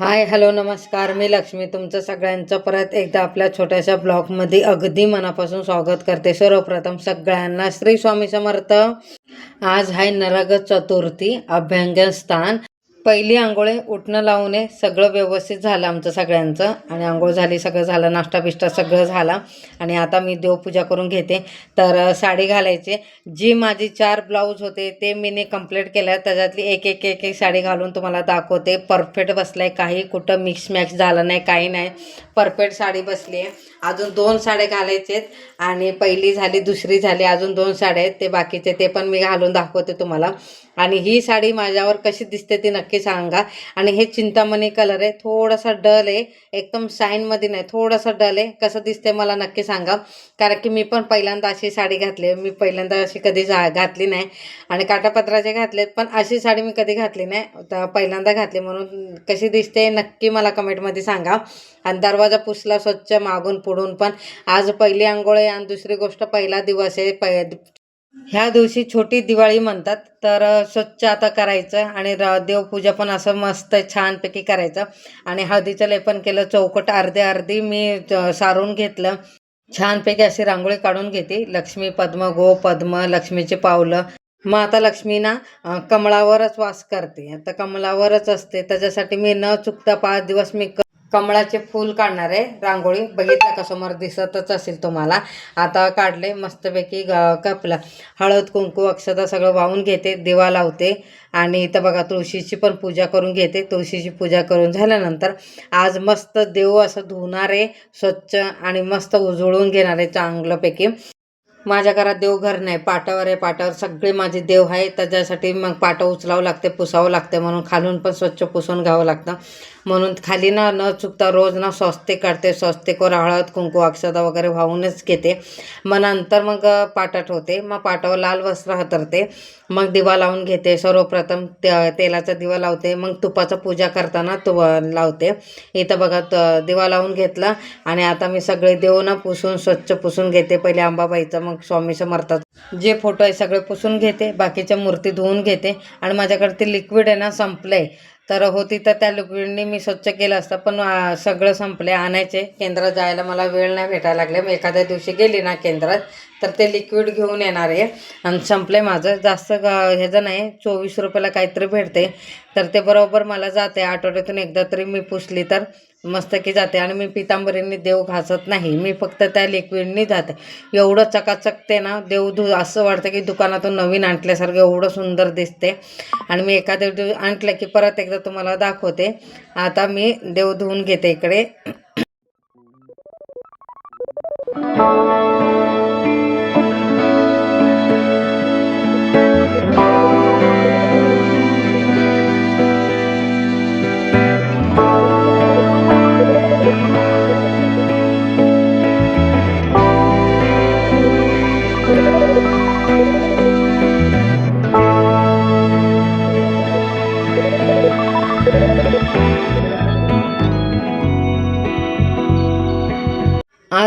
Hi hello नमस्कार. मी लक्ष्मी. तुमचं सगळ्यांचं परत एकदा आपल्या छोट्याशा ब्लॉगमध्ये अगदी मनापासून स्वागत करते. सर्वप्रथम सगळ्यांना श्री स्वामी समर्थ. आज आहे नरक चतुर्थी अभ्यंगस्थान. पहिली आंघोळे उठणं लावणे सगळं व्यवस्थित झालं आमचं सगळ्यांचं. आणि आंघोळ झाली सगळं झालं नाश्ता बिष्टा सगळं झाला. आणि आता मी देवपूजा करून घेते. तर साडी घालायचे. जी माझी चार ब्लाऊज होते ते मीने कंप्लीट केल्या त्याच्यातली एक एक एक एक साडी घालून तुम्हाला दाखवते. परफेक्ट बसलाय काही. कुठं मिक्स मॅक्स झालं नाही काही नाही. परफेक्ट साडी बसली आहे अजून दोन साड्या घालायचे आहेत आणि पहिली झाली दुसरी झाली अजून दोन साड्या आहेत. ते बाकीचे ते पण मी घालून दाखवते तुम्हाला. आणि ही साडी माझ्यावर कशी दिसते ती नक्की सांगा. आणि हे चिंतामणी कलर आहे. थोडासा डल आहे. एकदम शाईनमध्ये नाही. थोडासा डल आहे. कसं दिसते मला नक्की सांगा. कारण की मी पण पहिल्यांदा अशी साडी घातली मी पहिल्यांदा अशी कधी जा घातली नाही. आणि काटापत्राचे घातले पण अशी साडी मी कधी घातली नाही. तर पहिल्यांदा घातली. म्हणून कशी दिसते नक्की मला कमेंटमध्ये सांगा. आणि दरवाजा पुसला स्वच्छ मागून पुढून पण. आज पहिली आंघोळ आहे आणि दुसरी गोष्ट पहिला दिवस आहे. पै ह्या दिवशी छोटी दिवाळी म्हणतात तर स्वच्छ आता करायचं आणि र देवपूजा पण असं मस्त छानपैकी करायचं. आणि हळदीचं लेपन केलं चौकट अर्धे अर्धी मी सारून घेतलं. छानपैकी अशी रांगोळी काढून घेते. लक्ष्मी पद्म गो पद्म लक्ष्मीचे पावलं. मग आता लक्ष्मी ना कमळावरच वास करते. आता कमळावरच असते. त्याच्यासाठी मी न चुकता पाच दिवस मी कमळाचे फूल काढणार आहे रांगोळी. बघितलं का समोर दिसतच असेल तुम्हाला. आता काढले मस्तपैकी ग- कपला. हळद कुंकू अक्षता सगळं वाहून घेते दिवा लावते. आणि इथं बघा तुळशीची पण पूजा करून घेते. तुळशीची पूजा करून झाल्यानंतर आज मस्त देव असं धुणार आहे स्वच्छ आणि मस्त उजळून घेणार आहे चांगल्यापैकी माझ्या घरात देवघर नाही पाटावर आहे पाटावर सगळे माझे देव आहे. त्याच्यासाठी मग पाटं उचलावं लागते पुसावं लागते म्हणून खालून पण स्वच्छ पुसून घ्यावं लागतं. म्हणून खाली ना न चुकता रोज ना स्वस्तिक काढते. स्वस्तिकवर हळद कुंकू अक्षता वगैरे वाहूनच घेते. मग नंतर मग अ, पाटा ठेवते मग पाटावर लाल वस्त्र हतरते. मग दिवा लावून घेते. सर्वप्रथम ते तेलाचा दिवा लावते. मग तुपाचा पूजा करताना तु लावते. इथं बघा त- दिवा लावून घेतला आणि आता मी सगळे देव ना पुसून स्वच्छ पुसून घेते. पहिले अंबाबाईचं मग स्वामी समर्थाचं. जे फोटो आहे सगळे पुसून घेते. बाकीच्या मूर्ती धुवून घेते. आणि माझ्याकडे ते लिक्विड आहे ना संपलंय. तर होती तर त्या लिक्विडनी मी स्वच्छ केलं असतं पण सगळं संपले आणायचे. केंद्रात जायला मला वेळ नाही भेटायला लागले. मी एखाद्या दिवशी गेली ना केंद्रात तर ते लिक्विड घेऊन येणार आहे. आणि संपले माझं. जास्त ह्याचं नाही चोवीस रुपयाला काहीतरी भेटते तर ते बरोबर मला जाते आठवड्यातून एकदा तरी मी पुसली तर. मस्तकी जाते आणि मी पितांबरींनी देव घासत नाही. मी फक्त त्या लिक्विडनी जाते. एवढं चकाचकते ना देव धु असं वाटतं की दुकानातून नवीन आणल्यासारखं एवढं सुंदर दिसते. आणि मी एखाद्या दिवस आणलं की परत एकदा तुम्हाला दाखवते. आता मी देव धुवून घेते इकडे.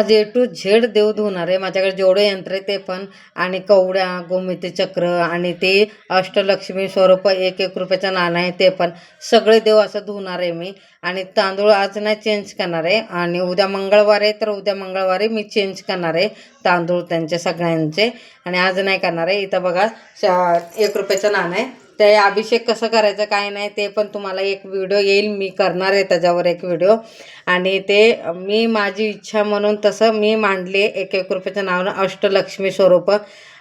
आज ए टू झेड देव धुवणार आहे. माझ्याकडे जेवढे यंत्र आहे ते पण आणि कवड्या गोमिती चक्र आणि ते अष्टलक्ष्मी स्वरूप एक एक रुपयाचं नाणं आहे ते पण सगळे देव असं धुवणार आहे मी. आणि तांदूळ आज नाही चेंज करणार आहे. आणि उद्या मंगळवार आहे तर उद्या मंगळवारी मी चेंज करणार आहे तांदूळ त्यांचे सगळ्यांचे. आणि आज नाही करणार आहे. इथं बघा एक रुपयाचं नाणं आहे. ते अभिषेक कसं करायचं काय नाही ते पण तुम्हाला एक व्हिडिओ येईल. मी करणार आहे त्याच्यावर एक व्हिडिओ आणि ते मी माझी इच्छा म्हणून तसं मी मांडले. एक एक रुपयाच्या नाव अष्टलक्ष्मी स्वरूप.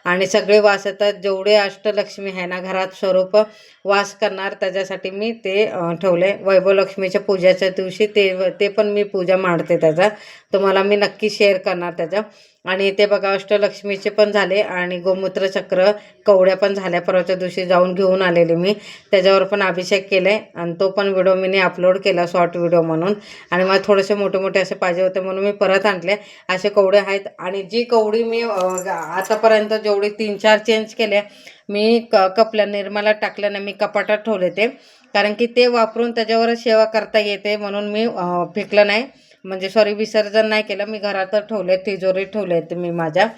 आणि सगळे वास येतात जेवढे अष्टलक्ष्मी आहे ना घरात स्वरूप वास करणार त्याच्यासाठी मी ते ठेवले. वैभवलक्ष्मीच्या पूजाच्या दिवशी ते ते पण मी पूजा मांडते त्याचा. तुम्हाला मी नक्की शेअर करणार त्याचा. आणि ते बघा अष्टलक्ष्मीचे पण झाले आणि गोमूत्र चक्र कवड्या पण झाल्या. परवाच्या दिवशी जाऊन घेऊन आलेले मी. त्याच्यावर पण अभिषेक केले आणि तो पण व्हिडिओ मी अपलोड केला शॉर्ट व्हिडिओ म्हणून. आणि मला थोडेसे मोठे मोठे असे पाहिजे होते म्हणून मी परत आणले. असे कवडे आहेत आणि जी कवडी मी आतापर्यंत आतापर्यंत जेवढी तीन चार चेंज केल्या मी क कपल्या निर्माला टाकल्याने मी कपाटात ठेवले ते. कारण की ते वापरून त्याच्यावरच सेवा करता येते म्हणून मी फेकलं नाही. म्हणजे सॉरी विसर्जन नाही केलं. मी घरातच ठेवले तिजोरीत ठेवले ते मी माझ्या.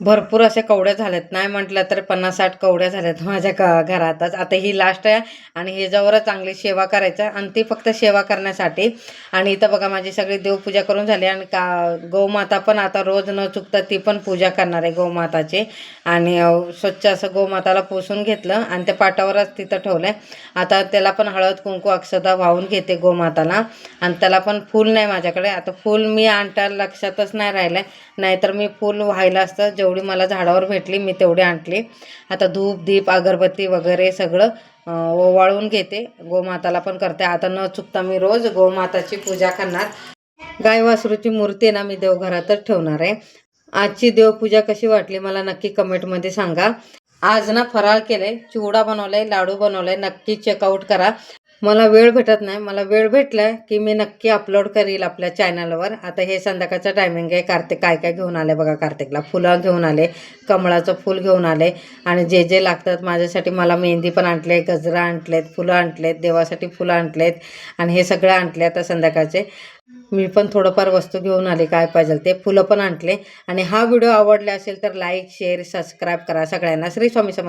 भरपूर अशा कवड्या झाल्यात नाही म्हटलं तर पन्नास साठ कवड्या झाल्यात माझ्या ग घरातच. आता ही लास्ट आहे आणि ह्याच्यावरच चांगली सेवा करायचं आणि ती फक्त सेवा करण्यासाठी. आणि इथं बघा माझी सगळी देवपूजा करून झाली आणि का गोमाता पण आता रोज न चुकता ती पण पूजा करणार आहे गोमाताची. आणि स्वच्छ असं गोमाताला पुसून घेतलं आणि त्या पाटावरच तिथं ठेवलं आता त्याला पण हळद कुंकू अक्षता वाहून घेते गोमाताला. आणि त्याला पण फूल नाही माझ्याकडे. आता फूल मी आणता लक्षातच नाही राहिलं नाहीतर मी फूल व्हायला असतं. जेवढी मला झाडावर भेटली मी तेवढी आणली. आता धूप दीप अगरबत्ती वगैरे सगळं ओवाळून घेते. गोमाताला पण करते. आता न चुकता मी रोज गोमाताची पूजा करणार. गाय वासरूची मूर्ती ना मी देवघरातच ठेवणार आहे. आजची देवपूजा कशी वाटली मला नक्की कमेंटमध्ये सांगा. आज ना फराळ केलंय चिवडा बनवलाय लाडू बनवलाय. नक्की चेकआउट करा. मला वेळ भेटत नाही. मला वेळ भेटला की मी नक्की अपलोड करील आपल्या चॅनलवर आता हे संध्याकाळचं टायमिंग आहे. कार्तिक काय काय घेऊन आले बघा कार्तिकला. फुलं घेऊन आले कमळाचं फूल घेऊन आले आणि जे जे लागतात माझ्यासाठी मला मेहंदी पण आणले गजरा आणलेत फुलं आणलेत देवासाठी फुलं आणलेत आणि हे सगळं आणले आता संध्याकाळचे. मी पण थोडंफार वस्तू घेऊन आले काय पाहिजे ते फुलं पण आणले आणि हा व्हिडिओ आवडला असेल तर लाईक शेअर सबस्क्राईब करा सगळ्यांना. श्री स्वामी समर्थ